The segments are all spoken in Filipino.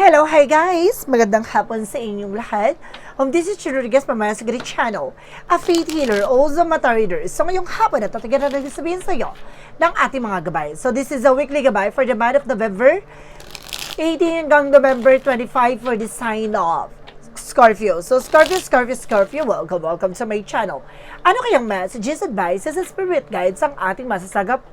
Hello, hi guys! Magandang hapon sa inyong lahat. Um, this is Rodriguez Mamaya sa Great Channel, a faith healer, also mata reader. So ngayong hapon na tatagan na rin sabihin sa iyo ng ating mga gabay. So this is a weekly gabay for the month of November 18 hanggang November 25 for the sign of Scorpio. So Scorpio, Scorpio, Scorpio, welcome, welcome sa my channel. Ano kayang messages, advices, and spirit guides ang ating masasagap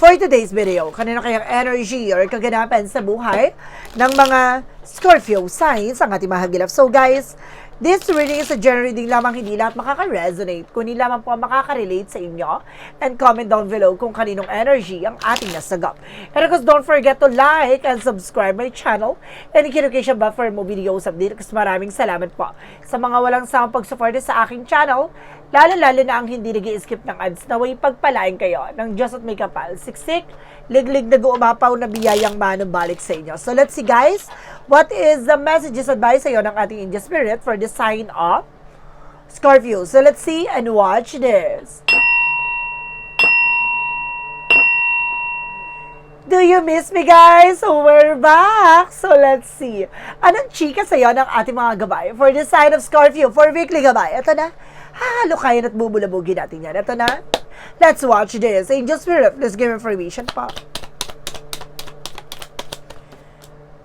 For today's video, kanino kayang energy or kaganapan sa buhay ng mga Scorpio signs ang ating mahagilap. So guys, this reading is a general reading lamang hindi lahat makaka-resonate, kundi lamang po ang makaka-relate sa inyo. And comment down below kung kaninong energy ang ating nasagap. And of course, don't forget to like and subscribe my channel and notification bell for more videos update. Kasi maraming salamat po sa mga walang samang pag-support sa aking channel Lalo-lalo na ang hindi nag skip ng ads na way pagpalain kayo ng Diyos at may kapal. Siksik, liglig na umapaw na biyayang manubalik sa inyo. So let's see guys, what is the messages advice sa iyo ng ating Angel Spirit for the sign of Scorpio. So let's see and watch this. Do you miss me guys? We're back! So let's see. Anong chika sa'yo ng ating mga gabay for the sign of Scorpio for weekly gabay? Ito na. Halo kayo at bubulabugin natin yan. Ito na. Let's watch this. Angel Spirit, let's give information pa.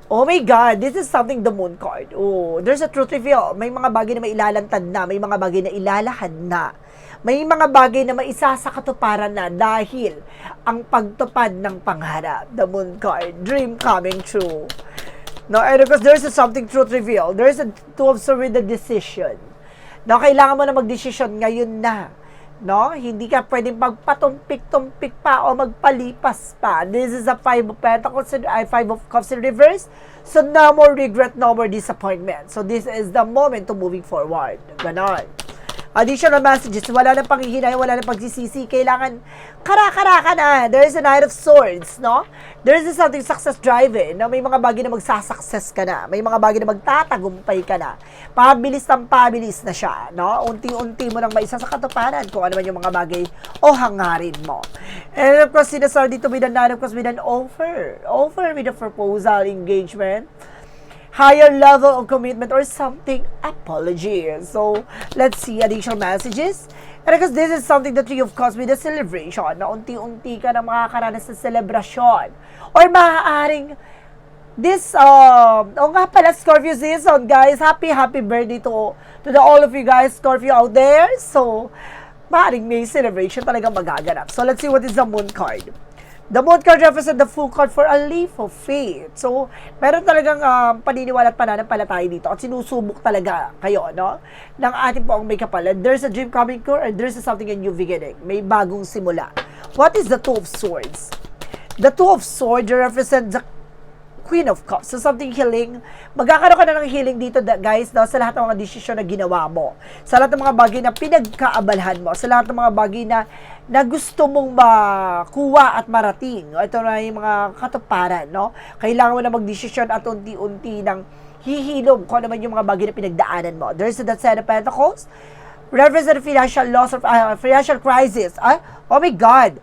Oh my God, this is something the moon card. Oh, there's a truth reveal. May mga bagay na mailalantad na, may mga bagay na ilalahad na. May mga bagay na maisa sa katuparan na dahil ang pagtupad ng pangarap. The moon card, dream coming true. No, and because there's a something truth reveal. There's a to observe the decision. No, kailangan mo na magdesisyon ngayon na. No? Hindi ka pwedeng magpatumpik-tumpik pa o magpalipas pa. This is a five of pentacles, uh, five of cups in reverse. So, no more regret, no more disappointment. So, this is the moment to moving forward. Ganon. Additional messages, wala na panghihinay, wala na pagsisisi, kailangan kara-kara ka na. There's a Knight of Swords, no? There's a something success driven, no? May mga bagay na magsasuccess ka na. May mga bagay na magtatagumpay ka na. Pabilis ng pabilis na siya, no? Unti-unti mo nang maisa sa katuparan kung ano man yung mga bagay o hangarin mo. And of course, sinasabi dito with a Knight of course with an offer. Offer with a proposal, engagement higher level of commitment or something apology. So, let's see additional messages. And because this is something that you of course with a celebration na unti-unti ka na makakaranas sa celebration. Or maaaring this, um, oh nga pala, Scorpio season, guys. Happy, happy birthday to, to the all of you guys, Scorpio out there. So, maaaring may celebration talaga magaganap. So, let's see what is the moon card. The moon card represents the full card for a leap of faith. So, meron talagang um, paniniwala at pananampalataya dito at sinusubok talaga kayo, no? Ng ating po ang may kapalan. There's a dream coming true and there's a something a new beginning. May bagong simula. What is the Two of Swords? The Two of Swords represent the Queen of Cups. So, something healing. Magkakaroon ka na ng healing dito, guys, no? sa lahat ng mga desisyon na ginawa mo. Sa lahat ng mga bagay na pinagkaabalhan mo. Sa lahat ng mga bagay na, na gusto mong makuha at marating. Ito na yung mga katuparan, no? Kailangan mo na magdesisyon at unti-unti ng hihilom kung ano man yung mga bagay na pinagdaanan mo. There's the Seven of Pentacles. Represent financial loss or uh, financial crisis. Ah, oh my God!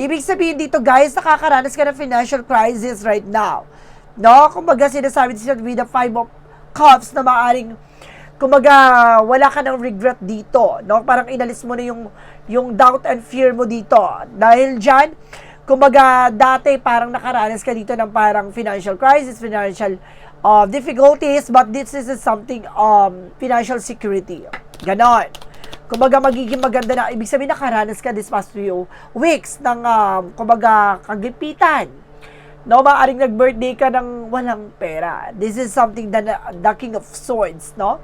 Ibig sabihin dito, guys, nakakaranas ka ng financial crisis right now. No? Kumbaga, sinasabi dito with the five of cups na maaring kumbaga, wala ka ng regret dito. No? Parang inalis mo na yung, yung doubt and fear mo dito. Dahil dyan, kumbaga, dati parang nakaranas ka dito ng parang financial crisis, financial uh, difficulties, but this is something um, financial security. Ganon kumbaga magiging maganda na, ibig sabihin nakaranas ka this past few weeks ng, um, kumbaga, kagipitan. No, maaring nag-birthday ka ng walang pera. This is something that the King of Swords, no?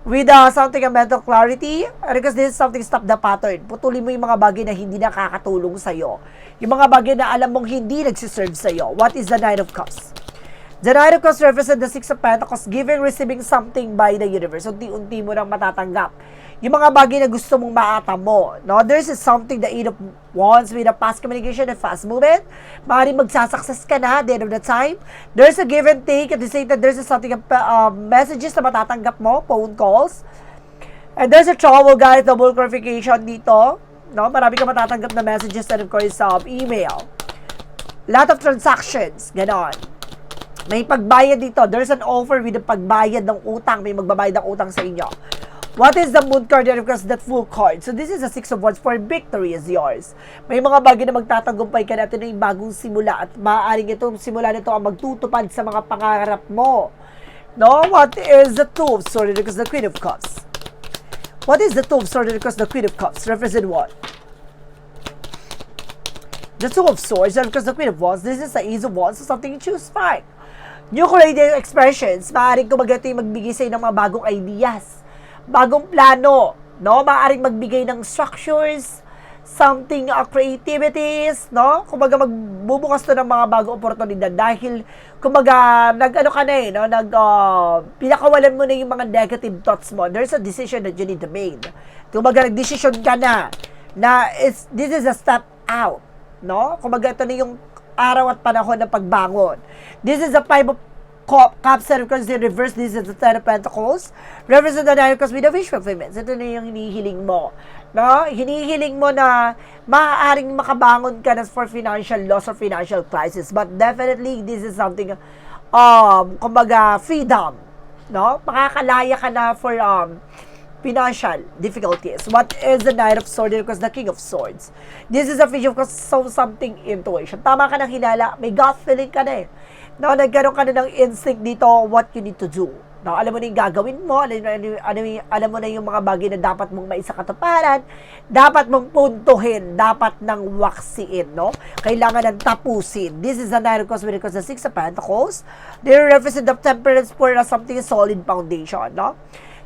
With uh, something of mental clarity, because this is something stop the pattern. Putulin mo yung mga bagay na hindi nakakatulong sa'yo. Yung mga bagay na alam mong hindi nagsiserve sa'yo. What is the Nine of Cups? The Nine of Cups represent the Six of Pentacles, giving, receiving something by the universe. Unti-unti mo nang matatanggap yung mga bagay na gusto mong maata mo. No? There's something Eight of Wands with a fast communication and fast movement. Maaaring magsasuccess ka na at the end of the time. There's a give and take at the same time there's a something uh, messages na matatanggap mo, phone calls. And there's a travel guys, double clarification dito. No? Marami ka matatanggap na messages and of course um, email. Lot of transactions, ganon. May pagbayad dito. There's an offer with the pagbayad ng utang. May magbabayad ng utang sa inyo. What is the moon card? And of course, that full card. So this is a six of wands for victory is yours. May mga bagay na magtatagumpay ka natin na yung bagong simula at maaaring itong simula nito ang magtutupad sa mga pangarap mo. No? What is the two of swords? Because the queen of cups. What is the two of swords? Because the queen of cups represent what? The two of swords and because the queen of wands. This is the ace of wands. So something you choose fine. New creative expressions. Maaaring kumaga ito yung magbigay sa'yo ng mga bagong ideas. Bagong plano. No? Maaaring magbigay ng structures. Something uh, creativities. No? Kumbaga magbubukas to ng mga bagong oportunidad. Dahil kumbaga nag-ano ka na eh. No? Nag, uh, pinakawalan mo na yung mga negative thoughts mo. There's a decision that you need to make. Kumbaga nag-decision ka na na it's, this is a step out. No? Kumbaga ito na yung araw at panahon ng pagbangon. This is the five of and because in reverse, this is the ten of pentacles. Reverse of the nine of cups with the wish fulfillment. Ito na yung hinihiling mo. No? Hinihiling mo na maaaring makabangon ka na for financial loss or financial crisis. But definitely, this is something, um, kumbaga, freedom. No? Makakalaya ka na for, um, financial difficulties. What is the Knight of Swords? Because the King of Swords. This is a vision because so something intuition. Tama ka ng hinala. May gut feeling ka na eh. No, nagkaroon ka na ng instinct dito what you need to do. No, alam mo na yung gagawin mo, alam, alam, alam, alam mo na yung mga bagay na dapat mong maisakatuparan, dapat mong puntuhin, dapat nang waksiin, no? Kailangan ng tapusin. This is Nine of Cups when it comes to Six of Pentacles. They represent the temperance for something solid foundation, no?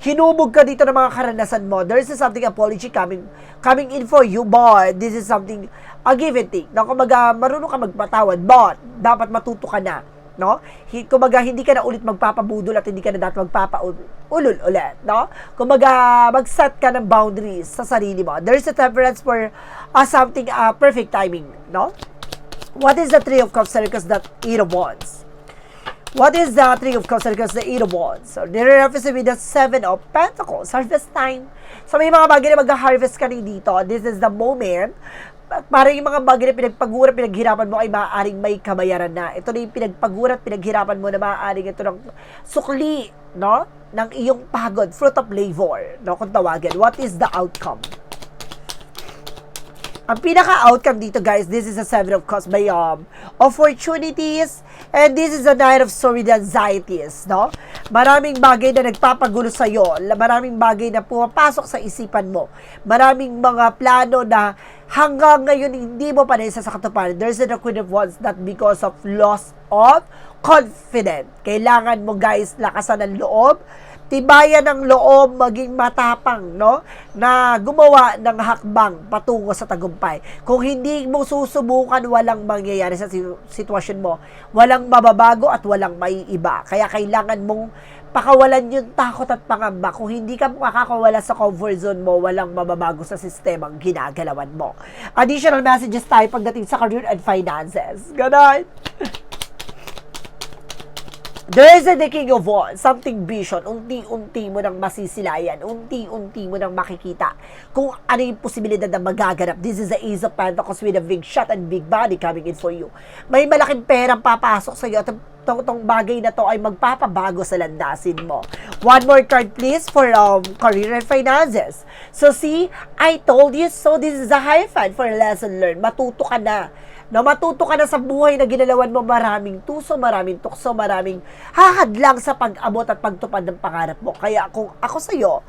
hinubog ka dito ng mga karanasan mo. There is something apology coming coming in for you, but this is something a give and take. No, kumaga, marunong ka magpatawad, but dapat matuto ka na. No? Hi, kumaga, hindi ka na ulit magpapabudol at hindi ka na dapat magpapaulol ulit. No? Kumaga, mag-set ka ng boundaries sa sarili mo. There is a temperance for uh, something uh, perfect timing. No? What is the Three of Cups? Because that Eight of Wands. What is the Three of Cups? Because the Eight of Wands. So, nire-represent with the Seven of Pentacles. Harvest time. So, may mga bagay na mag-harvest ka rin dito. This is the moment para yung mga bagay na pinagpagura, pinaghirapan mo ay maaaring may kabayaran na. Ito na yung pinagpagura at pinaghirapan mo na maaaring ito ng sukli, no? Ng iyong pagod, fruit of labor, no? Kung tawagin. What is the outcome? Ang pinaka-outcome dito, guys, this is a seven of cups by um, opportunities and this is a nine of swords with anxieties, no? Maraming bagay na nagpapagulo sa iyo, maraming bagay na pumapasok sa isipan mo, maraming mga plano na hanggang ngayon hindi mo pa naisa sa katuparan. There's a queen of wands that because of loss of confidence. Kailangan mo, guys, lakasan ng loob, tibayan ng loob, maging matapang, no? Na gumawa ng hakbang patungo sa tagumpay. Kung hindi mo susubukan, walang mangyayari sa sitwasyon mo. Walang mababago at walang maiiba. Kaya kailangan mong pakawalan yung takot at pangamba. Kung hindi ka makakawala sa comfort zone mo, walang mababago sa sistemang ginagalawan mo. Additional messages tayo pagdating sa career and finances. Ganon. There is a King of something vision, unti-unti mo nang masisilayan, unti-unti mo nang makikita kung ano yung posibilidad na magaganap. This is the Ace of Pentacles with a big shot and big body coming in for you. May malaking perang papasok sa iyo at tong, tong bagay na to ay magpapabago sa landasin mo. One more card please for um, career and finances. So see, I told you so. This is a high five for a lesson learned. Matuto ka na na matuto ka na sa buhay na ginalawan mo maraming tuso, maraming tukso, maraming hahadlang sa pag-abot at pagtupad ng pangarap mo. Kaya kung ako sa iyo,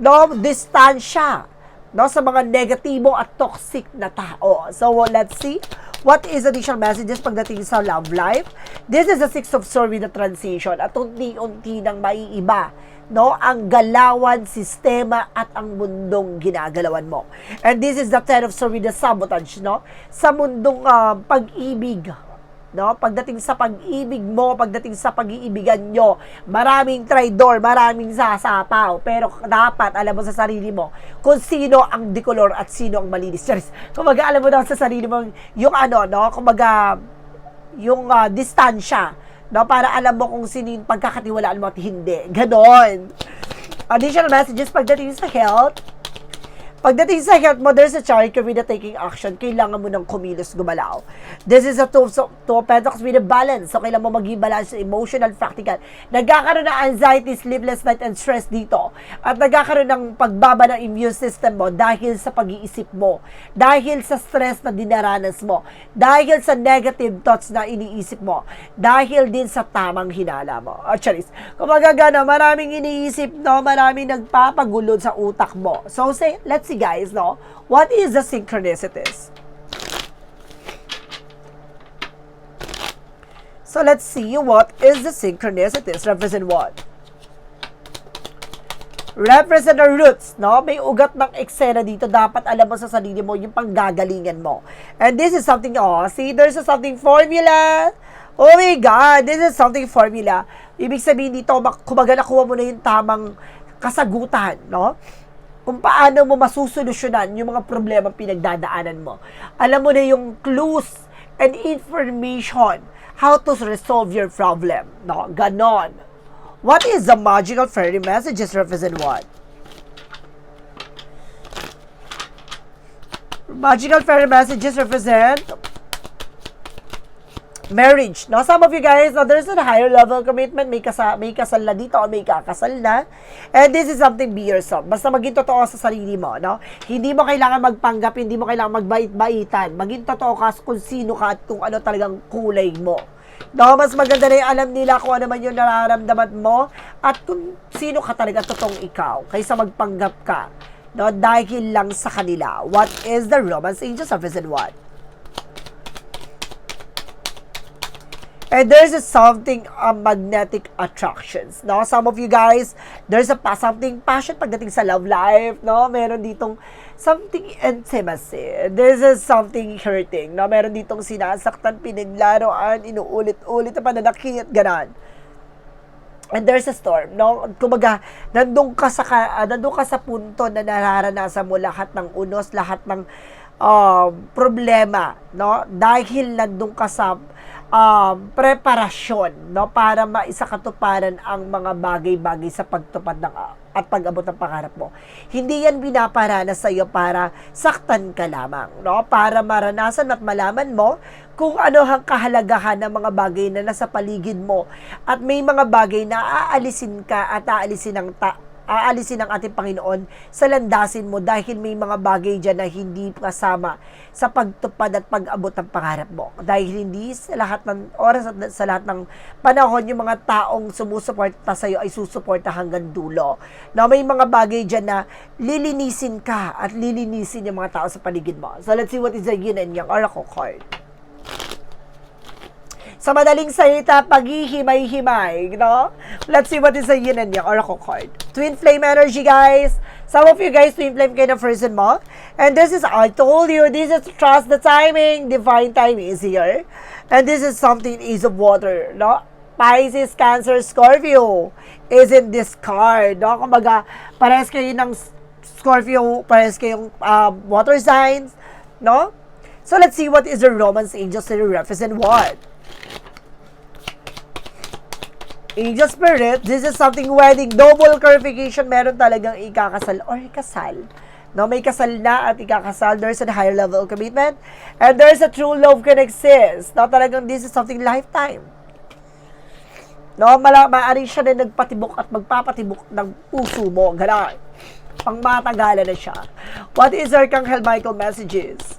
no, distansya no, sa mga negatibo at toxic na tao. So, let's see. What is additional messages pagdating sa love life? This is the Six of Swords with the transition at unti-unti nang maiiba no, ang galawan, sistema at ang mundong ginagalawan mo. And this is the Ten of Swords with the sabotage, no? Sa mundong uh, pag-ibig, no? Pagdating sa pag-ibig mo, pagdating sa pag-iibigan nyo, maraming traidor, maraming sasapaw, pero dapat alam mo sa sarili mo kung sino ang dikolor at sino ang malinis. Charis, kumaga alam mo daw sa sarili mo yung ano, no? Kumaga yung uh, distansya, no? Para alam mo kung sino yung pagkakatiwalaan mo at hindi. Ganon. Additional messages pagdating sa health, Pagdating sa health mo, there's a chariot with a taking action. Kailangan mo ng kumilos gumalaw. This is a two, so, two of pentacles with a balance. So, kailangan mo maging balance emotional, practical. Nagkakaroon ng anxiety, sleepless night, and stress dito. At nagkakaroon ng pagbaba ng immune system mo dahil sa pag-iisip mo. Dahil sa stress na dinaranas mo. Dahil sa negative thoughts na iniisip mo. Dahil din sa tamang hinala mo. Actually, kumaga gana, maraming iniisip, no? Maraming nagpapagulo sa utak mo. So, say, let's see guys, no? What is the synchronicities? So, let's see what is the synchronicities. Represent what? represent the roots, no? May ugat ng eksena dito. Dapat alam mo sa sarili mo yung panggagalingan mo. And this is something, oh, see, there's a something formula. Oh my God, this is something formula. Ibig sabihin dito, kumbaga nakuha mo na yung tamang kasagutan, no? Kung paano mo masusolusyonan yung mga problema pinagdadaanan mo. Alam mo na yung clues and information how to resolve your problem, no? Ganon. What is the magical fairy messages represent what? Magical fairy messages represent marriage. No, some of you guys, no, there's a higher level commitment. May, kasa, may kasal na dito o may kakasal na. And this is something be yourself. Basta maging totoo sa sarili mo. No? Hindi mo kailangan magpanggap, hindi mo kailangan magbait-baitan. Maging totoo ka kung sino ka at kung ano talagang kulay mo. No, mas maganda na yung alam nila kung ano man yung nararamdaman mo at kung sino ka talaga totoong ikaw kaysa magpanggap ka. No, dahil lang sa kanila. What is the romance angels represent what? And there's a something uh, magnetic attractions, no? Some of you guys, there's a pa- something passion pagdating sa love life, no? Meron ditong something intimacy. This is something hurting, no? Meron ditong sinasaktan, pinaglaruan, inuulit-ulit na pananakit, ganon. And there's a storm, no? Kumaga, nandun ka sa, uh, nandun ka sa punto na nararanasan mo lahat ng unos, lahat ng um, problema, no? Dahil nandun ka sa um, preparasyon, no? Para maisakatuparan ang mga bagay-bagay sa pagtupad ng at pag-abot ng pangarap mo. Hindi yan binaparanas sa iyo para saktan ka lamang, no? Para maranasan at malaman mo kung ano ang kahalagahan ng mga bagay na nasa paligid mo at may mga bagay na aalisin ka at aalisin ng ta- aalisin ng ating Panginoon sa landasin mo dahil may mga bagay dyan na hindi kasama sa pagtupad at pag-abot ng pangarap mo. Dahil hindi sa lahat ng oras at sa lahat ng panahon yung mga taong sumusuporta sa iyo ay susuporta hanggang dulo. Na may mga bagay dyan na lilinisin ka at lilinisin yung mga tao sa paligid mo. So let's see what is the yin and yang oracle card. Sa madaling salita, paghihimay-himay, no? Let's see what is the yin and yang oracle card. Twin flame energy, guys. Some of you guys, twin flame kind of person mo. And this is, I told you, this is trust the timing. Divine timing is here. And this is something is of water, no? Pisces, Cancer, Scorpio is in this card, no? Kumbaga, parehas kayo ng Scorpio, parehas kayong uh, water signs, no? So let's see what is the Romance angels to represent what? Angel Spirit, this is something wedding, double clarification, meron talagang ikakasal or kasal. No, may kasal na at ikakasal. There's a higher level commitment. And there's a true love can exist. No, talagang this is something lifetime. No, mala, maaari siya na nagpatibok at magpapatibok ng puso mo. Gano'n. Pang matagalan na siya. What is Archangel Michael messages?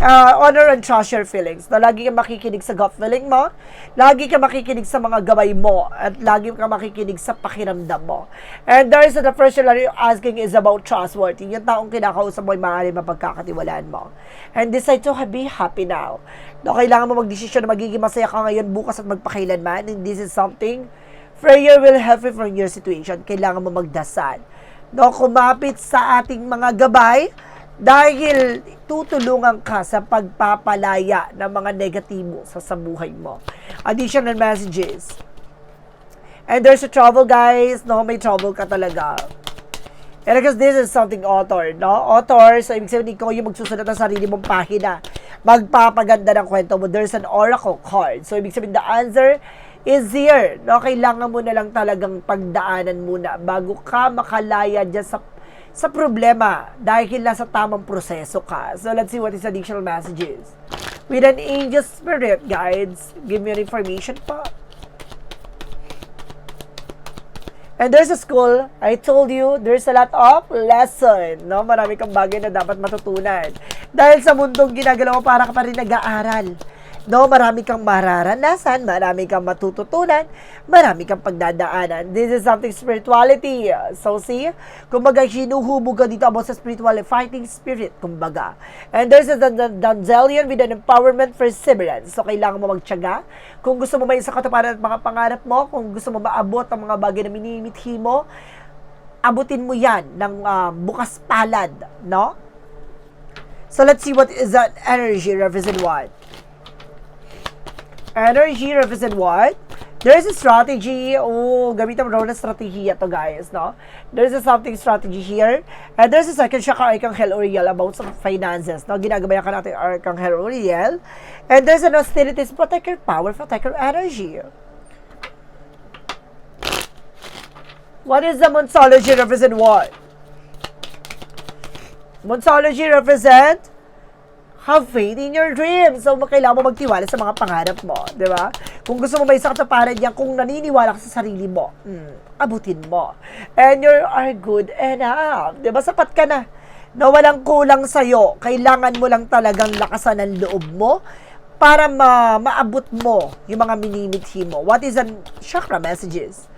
Uh, honor and trust your feelings. Na lagi ka makikinig sa gut feeling mo, lagi ka makikinig sa mga gabay mo, at lagi ka makikinig sa pakiramdam mo. And there is the first you're asking is about trustworthy. Yung taong kinakausap mo ay maaari mapagkakatiwalaan mo. And decide to be happy now. No, kailangan mo magdesisyon na magiging masaya ka ngayon, bukas at magpakailanman. And this is something, prayer will help you from your situation. Kailangan mo magdasal. No, kumapit sa ating mga gabay, dahil tutulungan ka sa pagpapalaya ng mga negatibo sa, sa buhay mo. Additional messages. And there's a trouble, guys. No, may trouble ka talaga. And because this is something author, no? Author, so ibig sabihin ikaw yung magsusunod ng sarili mong pahina. Magpapaganda ng kwento mo. There's an oracle card. So ibig sabihin the answer is here. No? Kailangan mo na lang talagang pagdaanan muna bago ka makalaya dyan sa sa problema dahil nasa tamang proseso ka. So, let's see what is additional messages. With an angel spirit guides, give me an information pa. And there's a school, I told you, there's a lot of lesson, no? Marami kang bagay na dapat matutunan. Dahil sa mundong ginagalaw para ka pa rin nag-aaral. No, marami kang mararanasan, marami kang matututunan, marami kang pagdadaanan. This is something spirituality. So see, kumbaga hinuhubog ka dito about sa spiritual fighting spirit, kumbaga. And there's a Danzelian with an empowerment perseverance. So kailangan mo magtiyaga. Kung gusto mo may isa katuparan at mga pangarap mo, kung gusto mo maabot ang mga bagay na minimithi mo, abutin mo yan ng ah, bukas palad, no? So let's see what is that energy represent what? Energy represent what? There's a strategy. Oh, gamitan mo raw na strategiya to guys, no? There's a something strategy here. And there's a second chakra Archangel Uriel about some finances, no? Ginagabayan ka natin Archangel Uriel. And there's an hostilities, protect your power, protect your energy. What is the Monsology represent what? Monsology represent have faith in your dreams. So, kailangan mo magtiwala sa mga pangarap mo, di ba? Kung gusto mo may isang kataparan yan, kung naniniwala ka sa sarili mo, mm, abutin mo. And you are good enough. Di ba? Sapat ka na. Na walang kulang sa'yo. Kailangan mo lang talagang lakasan ang loob mo para ma maabot mo yung mga minimithi mo. What is an chakra messages?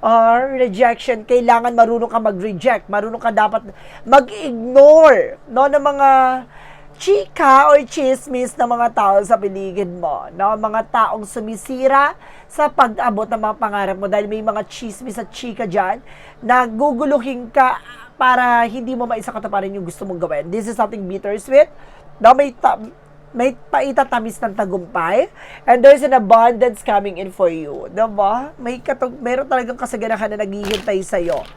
or rejection, kailangan marunong ka mag-reject. Marunong ka dapat mag-ignore no, ng mga chika or chismis ng mga tao sa paligid mo. No? Mga taong sumisira sa pag-abot ng mga pangarap mo dahil may mga chismis at chika dyan na guguluhin ka para hindi mo maisakataparan yung gusto mong gawin. This is something bittersweet. No, may ta- may paitatamis ng tagumpay and there's an abundance coming in for you. Diba? May katug meron talagang kasaganahan na naghihintay sa'yo.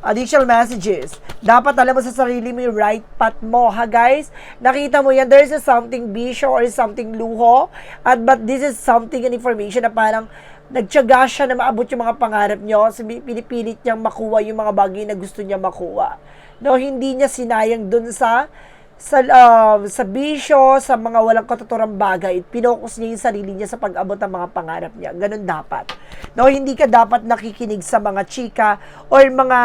Additional messages. Dapat alam mo sa sarili mo yung right path mo, ha guys? Nakita mo yan, there's a something bisyo or something luho. At but this is something and information na parang nagtyaga siya na maabot yung mga pangarap. So, pinipilit niyang makuha yung mga bagay na gusto niya makuha. No, hindi niya sinayang dun sa sa uh, sa bisyo, sa mga walang katuturang bagay, pinokus niya yung sarili niya sa pag-abot ng mga pangarap niya. Ganun dapat. No, hindi ka dapat nakikinig sa mga chika or mga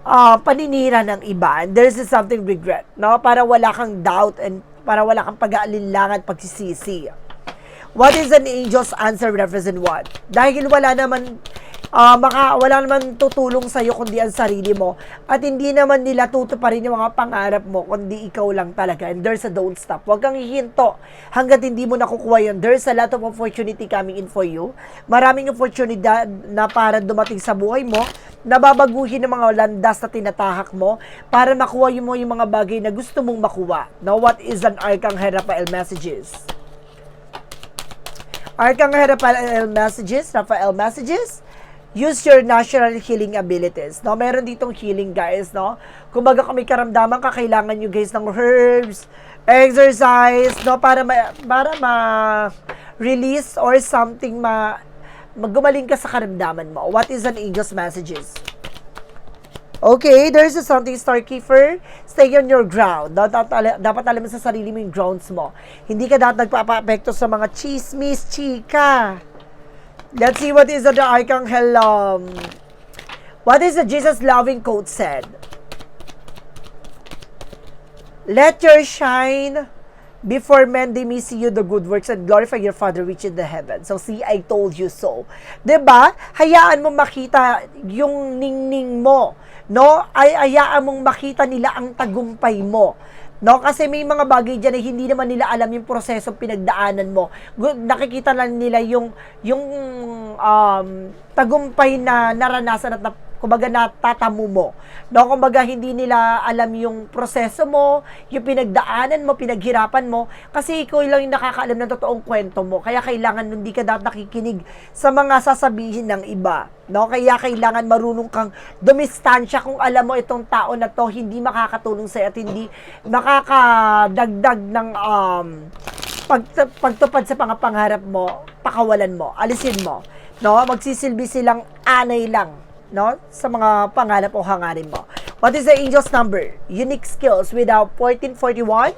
uh, paninira ng iba. There's something regret, no? Para wala kang doubt and para wala kang pag-aalinlangan pagsisisi. What is an angel's answer represent what? Dahil wala naman uh, maka, wala naman tutulong sa'yo kundi ang sarili mo. At hindi naman nila tutuparin yung mga pangarap mo kundi ikaw lang talaga. And there's a don't stop. Huwag kang hihinto hanggat hindi mo nakukuha yun. There's a lot of opportunity coming in for you. Maraming opportunity na para dumating sa buhay mo nababaguhin ng mga landas na tinatahak mo para makuha mo yung mga bagay na gusto mong makuha. Now, what is an Arcangel Raphael messages? Arcangel Raphael messages, Raphael messages, use your natural healing abilities. No, meron ditong healing guys, no? Kumbaga kung may karamdaman ka, kailangan nyo guys ng herbs, exercise, no, para ma, para ma release or something ma maggumaling ka sa karamdaman mo. What is an angel's messages? Okay, there's a something star keeper. Stay on your ground. Dapat, dapat alam mo sa sarili mo yung grounds mo. Hindi ka dapat nagpapa-apekto sa mga chismis, chika. Let's see what is the Archangel, um, what is the Jesus loving quote said? Let your shine before men they may see you the good works and glorify your Father which in the heaven. So see, I told you so. ba? Hayaan mo makita yung ningning mo, no? Ay hayaan mong makita nila ang tagumpay mo. No, kasi may mga bagay diyan na hindi naman nila alam yung proseso pinagdaanan mo. Nakikita lang nila yung yung um, tagumpay na naranasan at na, kumbaga natatamo mo. No, kumbaga hindi nila alam yung proseso mo, yung pinagdaanan mo, pinaghirapan mo kasi ikaw lang yung nakakaalam ng totoong kwento mo. Kaya kailangan hindi ka dapat nakikinig sa mga sasabihin ng iba. No, kaya kailangan marunong kang dumistansya kung alam mo itong tao na to hindi makakatulong sa at hindi makakadagdag ng um, pag, pagtupad sa pangapangarap mo, pakawalan mo, alisin mo. No, magsisilbi silang anay lang no? Sa mga pangarap o hangarin mo. What is the angel's number? Unique skills without 1441.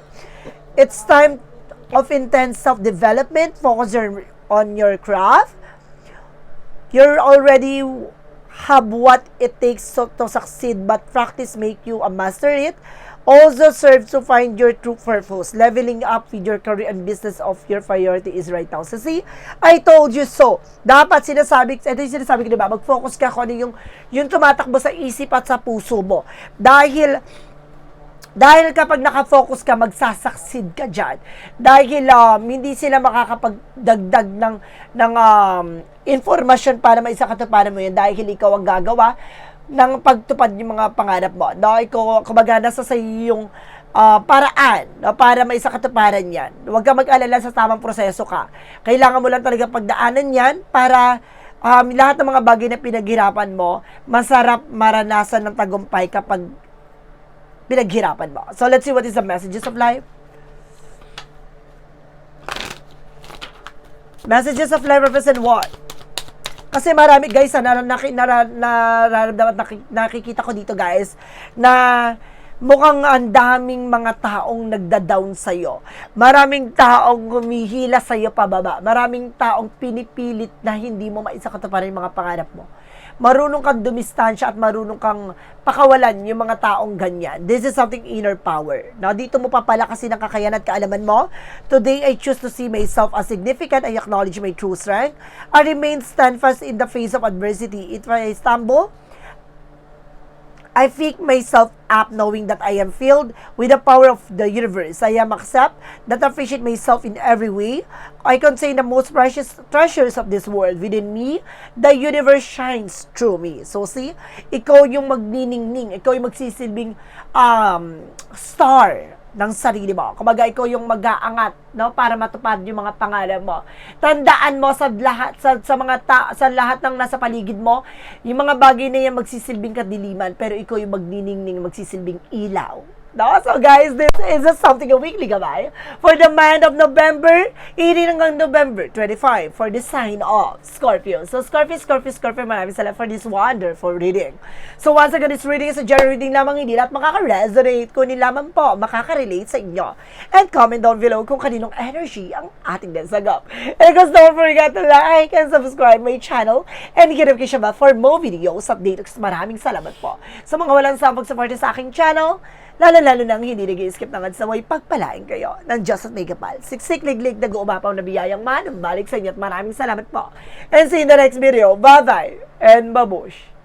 It's time of intense self-development. Focus your, on your craft. You're already have what it takes so, to succeed, but practice make you a master it. Also serve to find your true purpose. Leveling up with your career and business of your priority is right now. So see, I told you so. Dapat sinasabi, ito yung sinasabi ko, di ba? Mag-focus ka kung ano yung, yung tumatakbo sa isip at sa puso mo. Dahil, dahil kapag nakafocus ka, magsasucceed ka dyan. Dahil um, hindi sila makakapagdagdag ng, ng um, informasyon para maisakatuparan mo yun dahil ikaw ang gagawa ng pagtupad yung mga pangarap mo. No, ikaw, kumbaga, nasa sa yung ah, paraan no, para maisakatuparan yan. Huwag ka mag-alala sa tamang proseso ka. Kailangan mo lang talaga pagdaanan yan para um, lahat ng mga bagay na pinaghirapan mo, masarap maranasan ng tagumpay kapag pinaghirapan mo. So, let's see what is the messages of life. Messages of life represent what? Kasi marami guys, na, na, na, nararamdaman, naki- nakikita ko dito guys, na mukhang ang daming mga taong nagda-down sa'yo. Maraming taong humihila sa'yo pababa. Maraming taong pinipilit na hindi mo maisakatuparan yung mga pangarap mo. Marunong kang dumistansya at marunong kang pakawalan yung mga taong ganyan. This is something inner power. Now, dito mo papalakasin ang kakayanan at kaalaman mo. Today, I choose to see myself as significant. I acknowledge my true strength. I remain steadfast in the face of adversity. If I stumble, I pick myself up knowing that I am filled with the power of the universe. I am accept that I appreciate myself in every way. I contain the most precious treasures of this world within me. The universe shines through me. So see, ikaw yung magniningning, ikaw yung magsisilbing um, star ng sarili mo. Kumbaga, ikaw yung mag-aangat, no, para matupad yung mga pangalan mo. Tandaan mo sa lahat sa, sa mga ta, sa lahat ng nasa paligid mo, yung mga bagay na yan magsisilbing kadiliman, pero ikaw yung magniningning, magsisilbing ilaw. No? So guys, this is just something a weekly gabay for the month of November 18 hanggang November 25 for the sign of Scorpio. So Scorpio, Scorpio, Scorpio, maraming salamat for this wonderful reading. So once again, this reading is a general reading lamang hindi lahat makaka-resonate, kunin lamang po makaka-relate sa inyo. And comment down below kung kaninong energy ang ating desagap. And of don't forget to like and subscribe my channel and hit notification bell for more videos updates. Maraming salamat po. Sa mga walang sampag support sa aking channel, lalo-lalo nang hindi nag-skip ng adsaway, pagpalain kayo ng Diyos at may kapal. Siksik, liglig, nag-uumapaw na biyayang manang balik sa inyo at maraming salamat po. And see you in the next video. Bye-bye and babush!